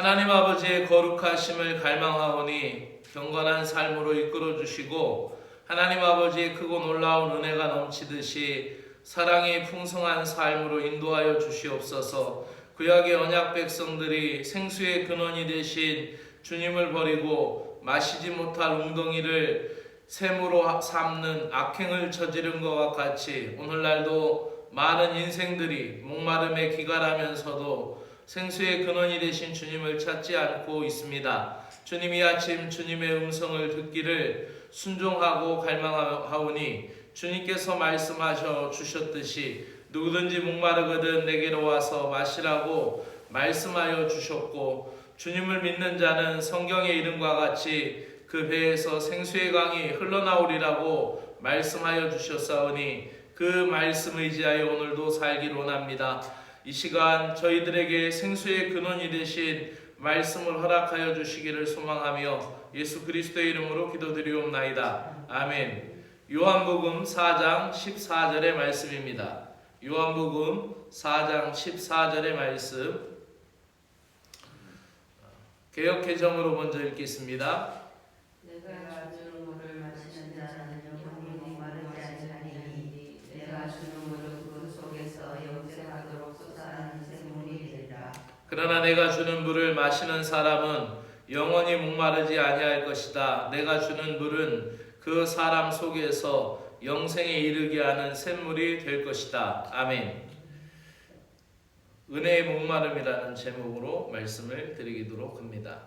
하나님 아버지의 거룩하심을 갈망하오니 경건한 삶으로 이끌어 주시고 하나님 아버지의 크고 놀라운 은혜가 넘치듯이 사랑이 풍성한 삶으로 인도하여 주시옵소서. 구약의 언약 백성들이 생수의 근원이 되신 주님을 버리고 마시지 못할 웅덩이를 샘으로 삼는 악행을 저지른 것과 같이 오늘날도 많은 인생들이 목마름에 기갈하면서도 생수의 근원이 되신 주님을 찾지 않고 있습니다. 주님이 아침 주님의 음성을 듣기를 순종하고 갈망하오니 주님께서 말씀하셔 주셨듯이 누구든지 목마르거든 내게로 와서 마시라고 말씀하여 주셨고 주님을 믿는 자는 성경의 이름과 같이 그 배에서 생수의 강이 흘러나오리라고 말씀하여 주셨사오니 그 말씀 의지하여 오늘도 살기를 원합니다. 이 시간 저희들에게 생수의 근원이 되신 말씀을 허락하여 주시기를 소망하며 예수 그리스도의 이름으로 기도드리옵나이다. 아멘. 요한복음 4장 14절의 말씀입니다. 요한복음 4장 14절의 말씀 개혁 개정으로 먼저 읽겠습니다. 내가 주는 물을 마시는 자는 영원히 마르지 아니하니 내가 주는 물은 그 속에서 영생하도록 솟아나는 샘물이 되리라 그러나 내가 주는 물을 마시는 사람은 영원히 목마르지 아니할 것이다. 내가 주는 물은 그 사람 속에서 영생에 이르게 하는 샘물이 될 것이다. 아멘. 은혜의 목마름이라는 제목으로 말씀을 드리도록 합니다.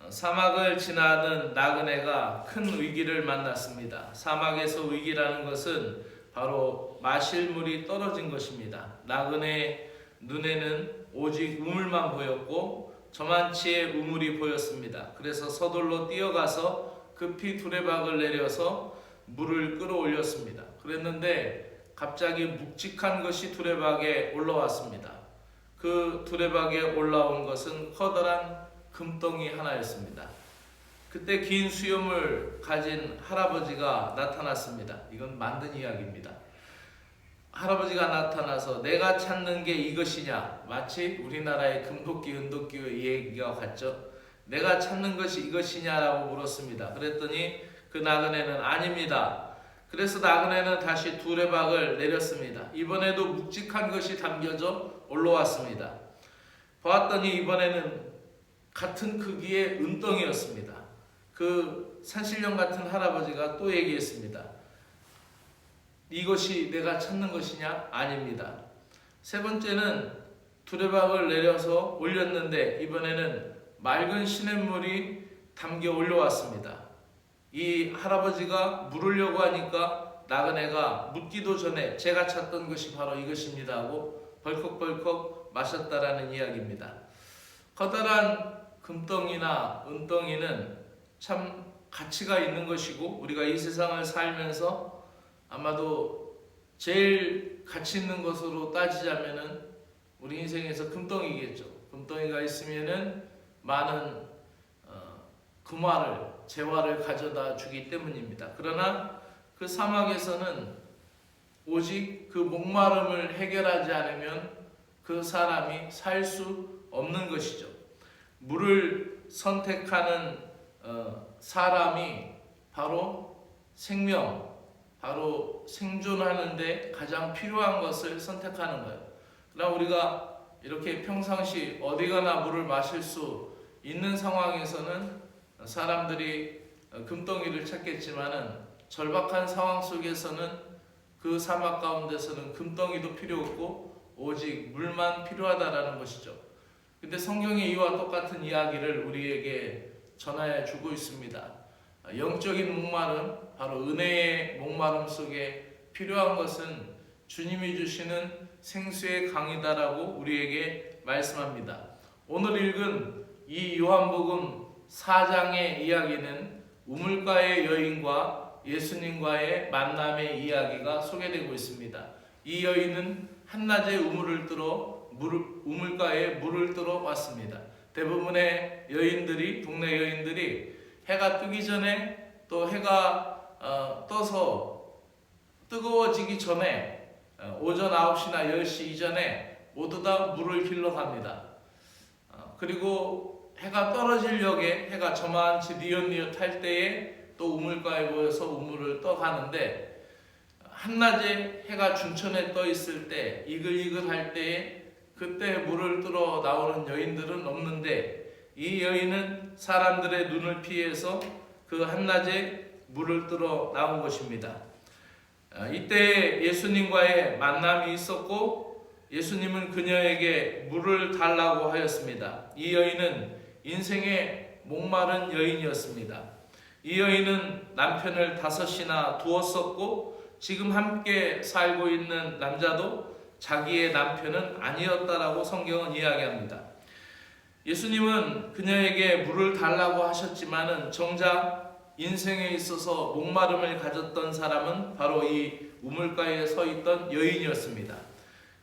어, 사막을 지나는 나그네가 큰 위기를 만났습니다. 사막에서 위기라는 것은 바로 마실 물이 떨어진 것입니다. 나그네 눈에는 오직 우물만 보였고 저만치의 우물이 보였습니다. 그래서 서둘러 뛰어가서 급히 두레박을 내려서 물을 끌어올렸습니다. 그랬는데 갑자기 묵직한 것이 두레박에 올라왔습니다. 그 두레박에 올라온 것은 커다란 금덩이 하나였습니다. 그때 긴 수염을 가진 할아버지가 나타났습니다. 이건 만든 이야기입니다. 할아버지가 나타나서 내가 찾는 게 이것이냐? 마치 우리나라의 금도끼, 은도끼의 얘기가 같죠. 내가 찾는 것이 이것이냐라고 물었습니다. 그랬더니 그 나그네는 아닙니다. 그래서 나그네는 다시 두레박을 내렸습니다. 이번에도 묵직한 것이 담겨져 올라왔습니다. 보았더니 이번에는 같은 크기의 은덩이였습니다. 그 산신령 같은 할아버지가 또 얘기했습니다. 이것이 내가 찾는 것이냐? 아닙니다. 세 번째는 두레박을 내려서 올렸는데 이번에는 맑은 시냇물이 담겨 올라왔습니다. 이 할아버지가 물으려고 하니까 나그네가 묻기도 전에 제가 찾던 것이 바로 이것입니다 하고 벌컥벌컥 마셨다라는 이야기입니다. 커다란 금덩이나 은덩이는 참 가치가 있는 것이고 우리가 이 세상을 살면서 아마도 제일 가치 있는 것으로 따지자면은 우리 인생에서 금덩이겠죠. 금덩이가 있으면은 많은 어, 금화를 재화를 가져다 주기 때문입니다. 그러나 그 사막에서는 오직 그 목마름을 해결하지 않으면 그 사람이 살 수 없는 것이죠. 물을 선택하는 어, 사람이 바로 생명, 바로 생존하는데 가장 필요한 것을 선택하는 거예요. 그러나 우리가 이렇게 평상시 어디 가나 물을 마실 수 있는 상황에서는 사람들이 금덩이를 찾겠지만은 절박한 상황 속에서는 그 사막 가운데서는 금덩이도 필요 없고 오직 물만 필요하다라는 것이죠. 근데 성경이 이와 똑같은 이야기를 우리에게 전하여 주고 있습니다. 영적인 목마름, 바로 은혜의 목마름 속에 필요한 것은 주님이 주시는 생수의 강이다라고 우리에게 말씀합니다. 오늘 읽은 이 요한복음 4장의 이야기는 우물가의 여인과 예수님과의 만남의 이야기가 소개되고 있습니다. 이 여인은 한낮에 우물을 뚫어 물, 우물가에 물을 뚫어 왔습니다. 대부분의 여인들이 동네 여인들이 해가 뜨기 전에 또 해가 어, 떠서 뜨거워지기 전에 어, 오전 9시나 10시 이전에 모두 다 물을 길러 갑니다. 어, 그리고 해가 떨어질 역에 해가 저만치 뉘엿뉘엿 할 때에 또 우물가에 모여서 우물을 떠가는데 한낮에 해가 중천에 떠 있을 때 이글이글 할 때에 그때 물을 뚫어 나오는 여인들은 없는데 이 여인은 사람들의 눈을 피해서 그 한낮에 물을 뚫어 나온 것입니다. 아, 이때 예수님과의 만남이 있었고 예수님은 그녀에게 물을 달라고 하였습니다. 이 여인은 인생의 목마른 여인이었습니다. 이 여인은 남편을 다섯이나 두었었고 지금 함께 살고 있는 남자도 자기의 남편은 아니었다라고 성경은 이야기합니다. 예수님은 그녀에게 물을 달라고 하셨지만은 정작 인생에 있어서 목마름을 가졌던 사람은 바로 이 우물가에 서 있던 여인이었습니다.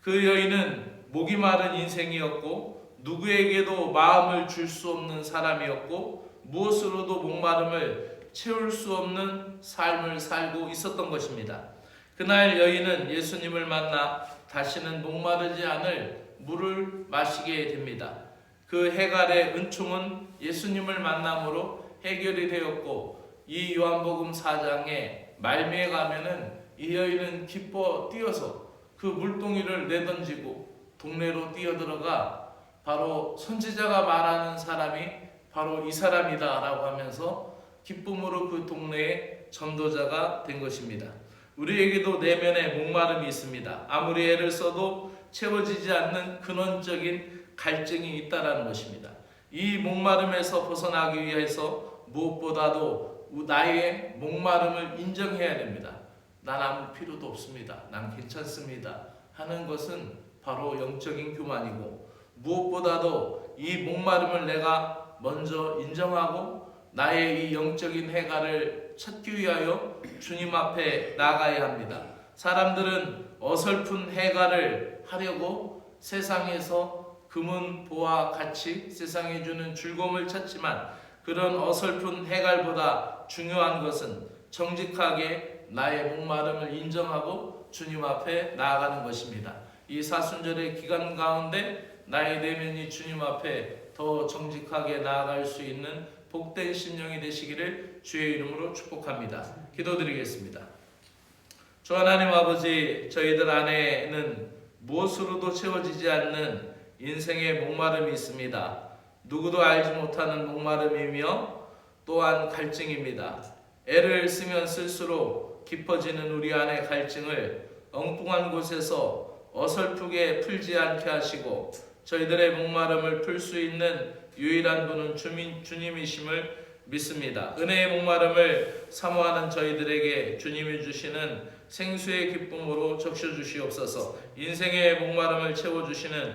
그 여인은 목이 마른 인생이었고 누구에게도 마음을 줄 수 없는 사람이었고 무엇으로도 목마름을 채울 수 없는 삶을 살고 있었던 것입니다. 그날 여인은 예수님을 만나 다시는 목마르지 않을 물을 마시게 됩니다. 그 해갈의 은총은 예수님을 만남으로 해결이 되었고 이 요한복음 4장에 말미에 가면은 이 여인은 기뻐 뛰어서 그 물동이를 내던지고 동네로 뛰어들어가 바로 선지자가 말하는 사람이 바로 이 사람이다라고 하면서 기쁨으로 그 동네의 전도자가 된 것입니다. 우리에게도 내면에 목마름이 있습니다. 아무리 애를 써도 채워지지 않는 근원적인 갈증이 있다라는 것입니다. 이 목마름에서 벗어나기 위해서 무엇보다도 나의 목마름을 인정해야 됩니다. 난 아무 필요도 없습니다. 난 괜찮습니다. 하는 것은 바로 영적인 교만이고 무엇보다도 이 목마름을 내가 먼저 인정하고 나의 이 영적인 해가를 찾기 위하여 주님 앞에 나가야 합니다. 사람들은 어설픈 해가를 하려고 세상에서 금은 보와 같이 세상에 주는 즐거움을 찾지만 그런 어설픈 해갈보다 중요한 것은 정직하게 나의 목마름을 인정하고 주님 앞에 나아가는 것입니다. 이 사순절의 기간 가운데 나의 내면이 주님 앞에 더 정직하게 나아갈 수 있는 복된 심령이 되시기를 주의 이름으로 축복합니다. 기도드리겠습니다. 주 하나님 아버지 저희들 안에는 무엇으로도 채워지지 않는 인생의 목마름이 있습니다. 누구도 알지 못하는 목마름이며 또한 갈증입니다. 애를 쓰면 쓸수록 깊어지는 우리 안의 갈증을 엉뚱한 곳에서 어설프게 풀지 않게 하시고 저희들의 목마름을 풀 수 있는 유일한 분은 주민, 주님이심을 믿습니다. 은혜의 목마름을 사모하는 저희들에게 주님이 주시는 생수의 기쁨으로 적셔 주시옵소서. 인생의 목마름을 채워 주시는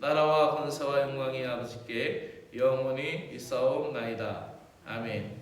나라와 권세와 영광이 아버지께 영원히 있사옵나이다. 아멘.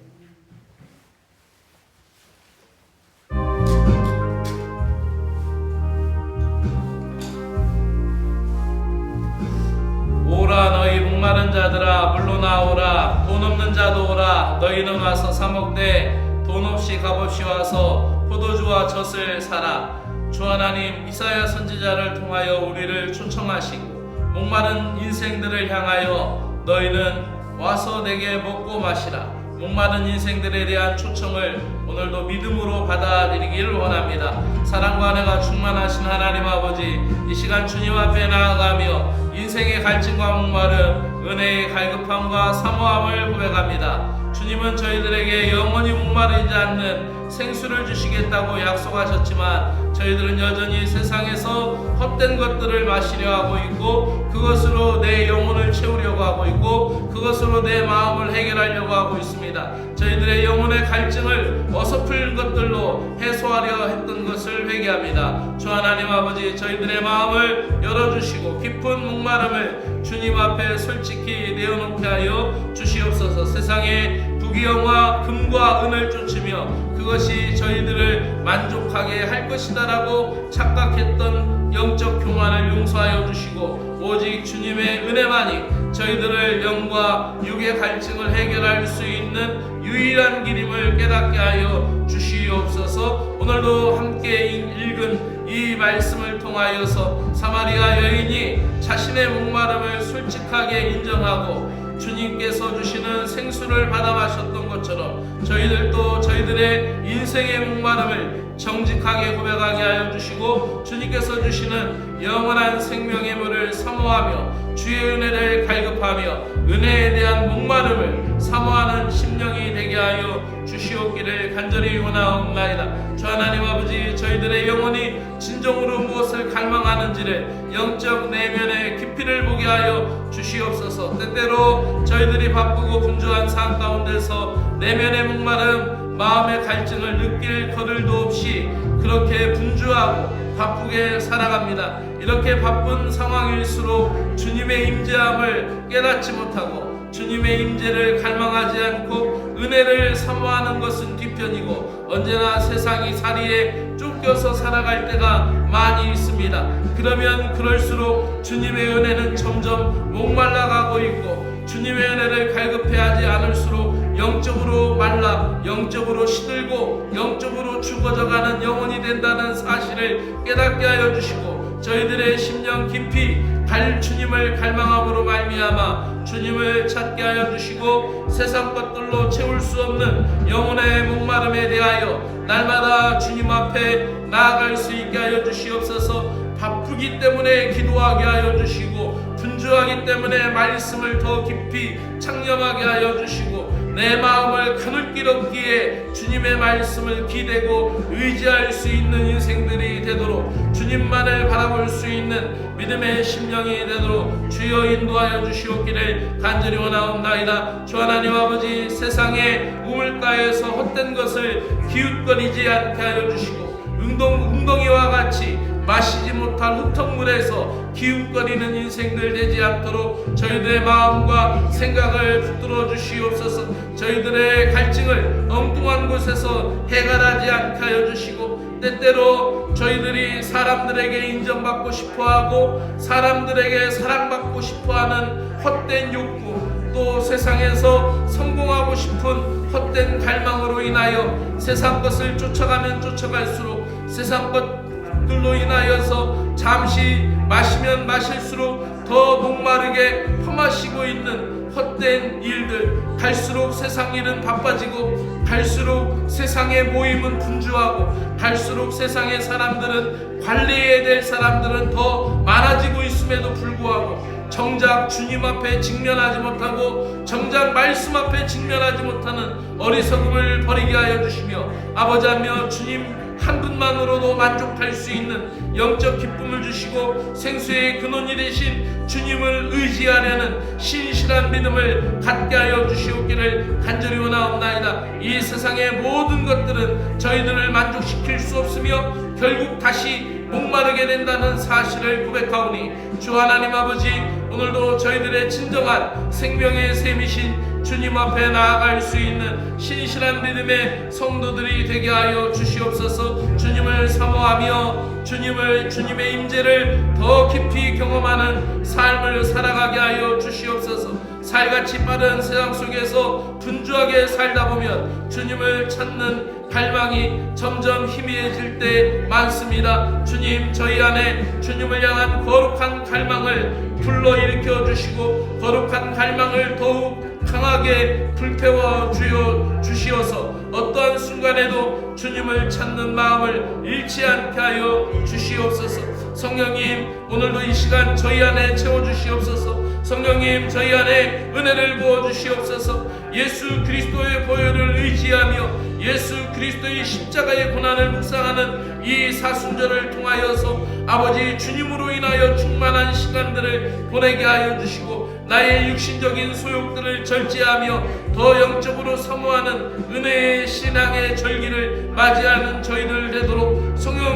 오라 너희 목마른 자들아 물로 나오라 돈 없는 자도 오라 너희는 와서 사 먹되 돈 없이 값없이 와서 포도주와 젖을 사라 주 하나님 이사야 선지자를 통하여 우리를 초청하시고 목마른 인생들을 향하여 너희는 와서 내게 먹고 마시라 목마른 인생들에 대한 초청을 오늘도 믿음으로 받아들이기를 원합니다. 사랑과 은혜가 충만하신 하나님 아버지 이 시간 주님 앞에 나아가며 인생의 갈증과 목마름 은혜의 갈급함과 사모함을 고백합니다. 주님은 저희들에게 영원히 목마르지 않는 생수를 주시겠다고 약속하셨지만 저희들은 여전히 세상에서 헛된 것들을 마시려 하고 있고 그것으로 내 영혼을 채우려고 하고 있고 그것으로 내 마음을 해결하려고 하고 있습니다. 저희들의 영혼의 갈증을 어설픈 것들로 해소하려 했던 것을 회개합니다. 주 하나님 아버지 저희들의 마음을 열어주시고 깊은 목마름을 주님 앞에 솔직히 내어놓게 하여 주시옵소서 세상에 부귀영화 금과 은을 쫓으며 그것이 저희들을 만족하게 할 것이다라고 착각했던 영적 교만을 용서하여 주시고 오직 주님의 은혜만이 저희들을 영과 육의 갈증을 해결할 수 있는 유일한 길임을 깨닫게 하여 주시옵소서. 오늘도 함께 읽은 이 말씀을 통하여서 사마리아 여인이 자신의 목마름을 솔직하게 인정하고 주님께서 주시는 생수를 받아 마셨던 것처럼 저희들도 저희들의 인생의 목마름을 정직하게 고백하게 하여 주시고 주님께서 주시는 영원한 생명의 물을 사모하며 주의 은혜를 갈급하며 은혜에 대한 목마름을 사모하는 심령이 되게 하여 주시옵기를 간절히 원하옵나이다. 주 하나님 아버지 저희들의 영혼이 진정으로 무엇을 갈망하는지를 영적 내면의 깊이를 보게 하여 주시옵소서. 때때로 저희들이 바쁘고 분주한 삶 가운데서 내면의 목마름 마음의 갈증을 느낄 거들도 없이 그렇게 분주하고 바쁘게 살아갑니다. 이렇게 바쁜 상황일수록 주님의 임재함을 깨닫지 못하고 주님의 임재를 갈망하지 않고 은혜를 사모하는 것은 뒤편이고 언제나 세상이 사리에 쫓겨서 살아갈 때가 많이 있습니다. 그러면 그럴수록 주님의 은혜는 점점 목말라가고 있고 주님의 은혜를 갈급해하지 않을수록 영적으로 말라 영적으로 시들고 영적으로 죽어져가는 영혼이 된다는 사실을 깨닫게 하여 주시고 저희들의 심령 깊이 갈 주님을 갈망함으로 말미암아 주님을 찾게 하여 주시고 세상 것들로 채울 수 없는 영혼의 목마름에 대하여 날마다 주님 앞에 나아갈 수 있게 하여 주시옵소서. 바쁘기 때문에 기도하게 하여 주시고 분주하기 때문에 말씀을 더 깊이 창념하게 하여 주시고 내 마음을 가늘길 없기에 주님의 말씀을 기대고 의지할 수 있는 인생들이 되도록 주님만을 바라볼 수 있는 믿음의 심령이 되도록 주여 인도하여 주시옵기를 간절히 원하옵나이다. 주 하나님 아버지 세상의 우물가에서 헛된 것을 기웃거리지 않게 하여 주시고 웅덩, 웅덩이와 같이 마시지 못한 흙탕물에서 기웃거리는 인생들 되지 않도록 저희들의 마음과 생각을 붙들어 주시옵소서. 저희들의 갈증을 엉뚱한 곳에서 해결하지 않게 하여 주시고 때때로 저희들이 사람들에게 인정받고 싶어하고 사람들에게 사랑받고 싶어하는 헛된 욕구 또 세상에서 성공하고 싶은 헛된 갈망으로 인하여 세상 것을 쫓아가면 쫓아갈수록 세상 것 들로 인하여서 잠시 마시면 마실수록 더 목마르게 퍼마시고 있는 헛된 일들 갈수록 세상 일은 바빠지고 갈수록 세상의 모임은 분주하고 갈수록 세상의 사람들은 관리해야 될 사람들은 더 많아지고 있음에도 불구하고 정작 주님 앞에 직면하지 못하고 정작 말씀 앞에 직면하지 못하는 어리석음을 버리게 하여 주시며 아버지하며 주님 한 분만으로도 만족할 수 있는 영적 기쁨을 주시고 생수의 근원이 되신 주님을 의지하려는 신실한 믿음을 갖게 하여 주시옵기를 간절히 원하옵나이다. 이 세상의 모든 것들은 저희들을 만족시킬 수 없으며 결국 다시 목마르게 된다는 사실을 고백하오니 주 하나님 아버지 오늘도 저희들의 진정한 생명의 셈이신 주님 앞에 나아갈 수 있는 신실한 믿음의 성도들이 되게 하여 주시옵소서 주님을 사모하며 주님을 주님의 임재를 더 깊이 경험하는 삶을 살아가게 하여 주시옵소서 살같이 빠른 세상 속에서 분주하게 살다 보면 주님을 찾는 갈망이 점점 희미해질 때 많습니다. 주님, 저희 안에 주님을 향한 거룩한 갈망을 불러일으켜 주시고 거룩한 갈망을 더욱 강하게 불태워 주여 주시어서 어떠한 순간에도 주님을 찾는 마음을 잃지 않게 하여 주시옵소서. 성령님, 오늘도 이 시간 저희 안에 채워 주시옵소서. 성령님 저희 안에 은혜를 부어 주시옵소서 예수 그리스도의 보혈을 의지하며 예수 그리스도의 십자가의 고난을 묵상하는 이 사순절을 통하여서 아버지 주님으로 인하여 충만한 시간들을 보내게 하여 주시고 나의 육신적인 소욕들을 절제하며 더 영적으로 사모하는 은혜의 신앙의 절기를 맞이하는 저희들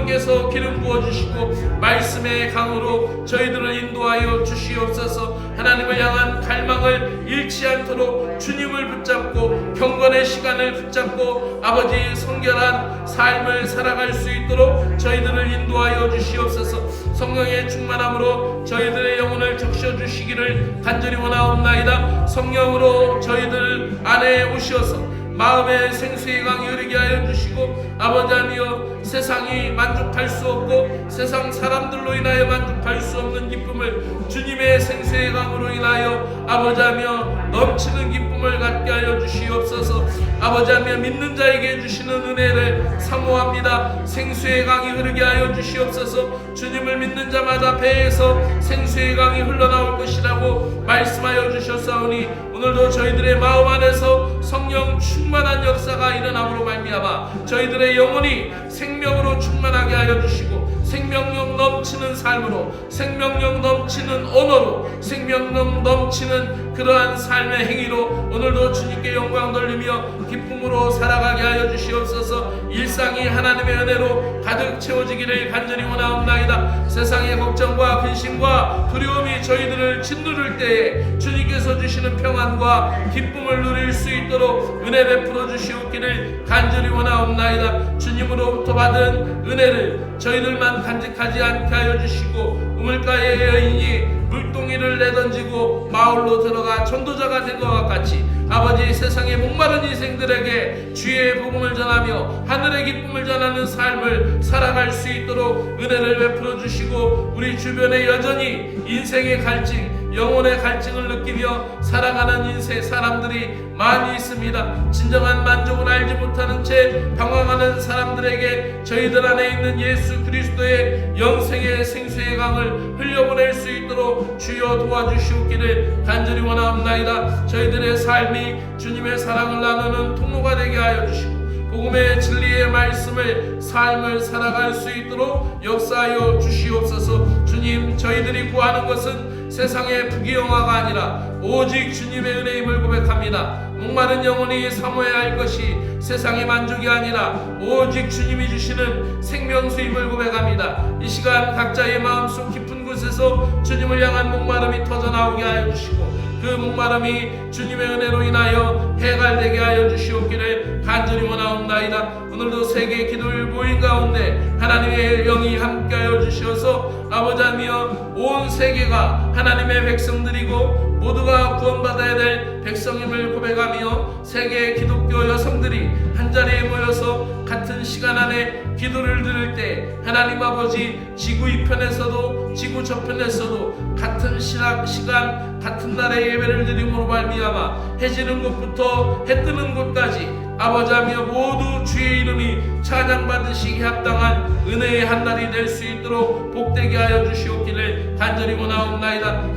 성령께서 기름 부어 주시고 말씀의 강으로 저희들을 인도하여 주시옵소서. 하나님을 향한 갈망을 잃지 않도록 주님을 붙잡고 경건의 시간을 붙잡고 아버지 성결한 삶을 살아갈 수 있도록 저희들을 인도하여 주시옵소서. 성령의 충만함으로 저희들의 영혼을 적셔 주시기를 간절히 원하옵나이다. 성령으로 저희들 안에 오셔서 마음의 생수의 강이 흐르게 하여 주시고 아버지 하며 세상이 만족할 수 없고 세상 사람들로 인하여 만족할 수 없는 기쁨을 주님의 생수의 강으로 인하여 아버지 하며 넘치는 기쁨을 갖게 하여 주시옵소서. 아버지 하며 믿는 자에게 주시는 은혜를 사모합니다. 생수의 강이 흐르게 하여 주시옵소서 주님을 믿는 자마다 배에서 생수의 강이 흘러나올 것이라고 말씀하여 주셨사오니 오늘도 저희들의 마음 안에서 성령 충만한 역사가 일어남으로 말미암아 저희들의 영혼이 생명으로 충만하게 하여 주시고 생명력 넘치는 삶으로 생명력 넘치는 언어로 생명력 넘치는 그러한 삶의 행위로 오늘도 주님께 영광 돌리며 기쁨으로 살아가게 하여 주시옵소서. 일상이 하나님의 은혜로 가득 채워지기를 간절히 원하옵나이다. 세상의 걱정과 근심과 두려움이 저희들을 짓누를 때에 주님께서 주시는 평안과 기쁨을 누릴 수 있도록 은혜 베풀어 주시옵기를 간절히 원하옵나이다. 주님으로부터 받은 은혜를 저희들만 간직하지 않게 하여 주시고 우물가의 여인이 물동이를 내던지고 마을로 들어가 전도자가 된 것과 같이 아버지 세상의 목마른 이생들에게 주의 복음을 전하며 하늘의 기쁨을 전하는 삶을 살아갈 수 있도록 은혜를 베풀어 주시고 우리 주변에 여전히 인생의 갈증 영혼의 갈증을 느끼며 살아가는 인생 사람들이 많이 있습니다. 진정한 만족을 알지 못하는 채 방황하는 사람들에게 저희들 안에 있는 예수 그리스도의 영생의 생수의 강을 흘려보낼 수 있도록 주여 도와주시옵기를 간절히 원하옵나이다. 저희들의 삶이 주님의 사랑을 나누는 통로가 되게 하여 주시고 복음의 진리의 말씀을 삶을 살아갈 수 있도록 역사하여 주시옵소서. 주님, 저희들이 구하는 것은 세상의 부귀영화가 아니라 오직 주님의 은혜임을 고백합니다. 목마른 영혼이 사모해야 할 것이 세상의 만족이 아니라 오직 주님이 주시는 생명수임을 고백합니다. 이 시간 각자의 마음속 깊은 곳에서 주님을 향한 목마름이 터져 나오게 하여 주시고 그 목마름이 주님의 은혜로 인하여 해갈되게 하여 주시옵기를 간절히 원하옵나이다. 오늘도 세계 기도일 모임 가운데 하나님의 영이 함께하여 주셔서 아버지 하며 온 세계가 하나님의 백성들이고 모두가 구원받아야 될 백성임을 고백하며 세계 기독교 여성들이 한 자리에 모여서 같은 시간 안에 기도를 들을 때 하나님 아버지 지구 이편에서도 지구 저편에서도 같은 시각, 시간 같은 날에 예배를 드림으로 말미암아 해 지는 곳부터 해 뜨는 곳까지 아버지하며 모두 주의 이름이 찬양받으시기 합당한 은혜의 한 날이 될 수 있도록 복되게 하여 주시옵기를 간절히 원하옵나이다.